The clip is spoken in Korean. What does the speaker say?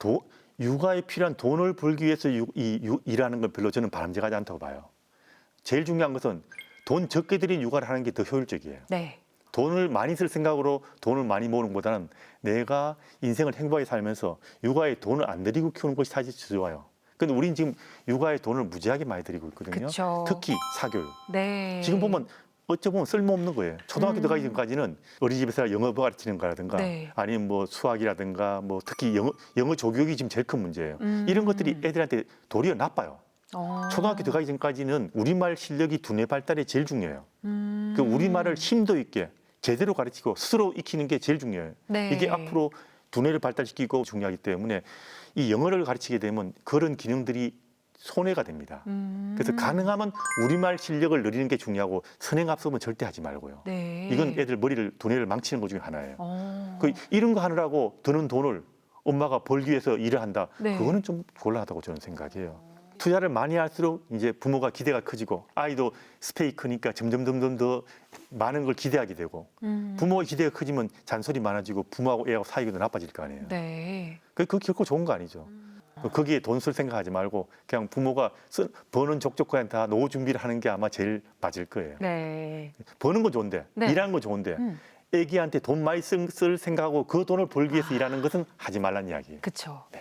도, 육아에 필요한 돈을 벌기 위해서 유, 이, 유, 일하는 건 별로 저는 바람직하지 않다고 봐요. 제일 중요한 것은 돈 적게 들인 육아를 하는 게 더 효율적이에요. 네. 돈을 많이 쓸 생각으로 돈을 많이 모으는 것보다는 내가 인생을 행복하게 살면서 육아에 돈을 안 들이고 키우는 것이 사실 좋아요. 근데 우린 지금 육아에 돈을 무지하게 많이 들이고 있거든요. 그쵸. 특히 사교육. 네. 지금 보면 어찌 보면 쓸모없는 거예요. 초등학교 음. 들어가기 전까지는 어린이집에서 영어 가르치는 거라든가 네. 아니면 뭐 수학이라든가 뭐 특히 영어, 영어 조교육이 지금 제일 큰 문제예요. 음. 이런 것들이 애들한테 도리어 나빠요. 어. 초등학교 들어가기 전까지는 우리말 실력이 두뇌 발달이 제일 중요해요. 음. 그 우리말을 힘도 있게 제대로 가르치고 스스로 익히는 게 제일 중요해요. 네. 이게 앞으로 두뇌를 발달시키고 중요하기 때문에 이 영어를 가르치게 되면 그런 기능들이 손해가 됩니다. 음. 그래서 가능하면 우리말 실력을 늘리는 게 중요하고 선행 합성은 절대 하지 말고요. 네. 이건 애들 머리를 두뇌를 망치는 것 중에 하나예요. 어. 그 이런 거 하느라고 드는 돈을 엄마가 벌기 위해서 일을 한다. 네. 그거는 좀 곤란하다고 저는 생각해요. 투자를 많이 할수록 이제 부모가 기대가 커지고 아이도 스페이 크니까 점점 점점 더 많은 걸 기대하게 되고 음. 부모의 기대가 커지면 잔소리 많아지고 부모하고 애하고 사이가 더 나빠질 거 아니에요. 네. 그, 그 결코 좋은 거 아니죠. 그 거기에 돈 쓸 생각하지 말고 그냥 부모가 쓰, 버는 족족한 다 노후 준비를 하는 게 아마 제일 맞을 거예요. 네. 버는 건 좋은데 네. 일하는 건 좋은데 음. 애기한테 돈 많이 쓸, 쓸 생각하고 그 돈을 벌기 위해서 일하는 것은 하지 말란 이야기예요. 그쵸. 네.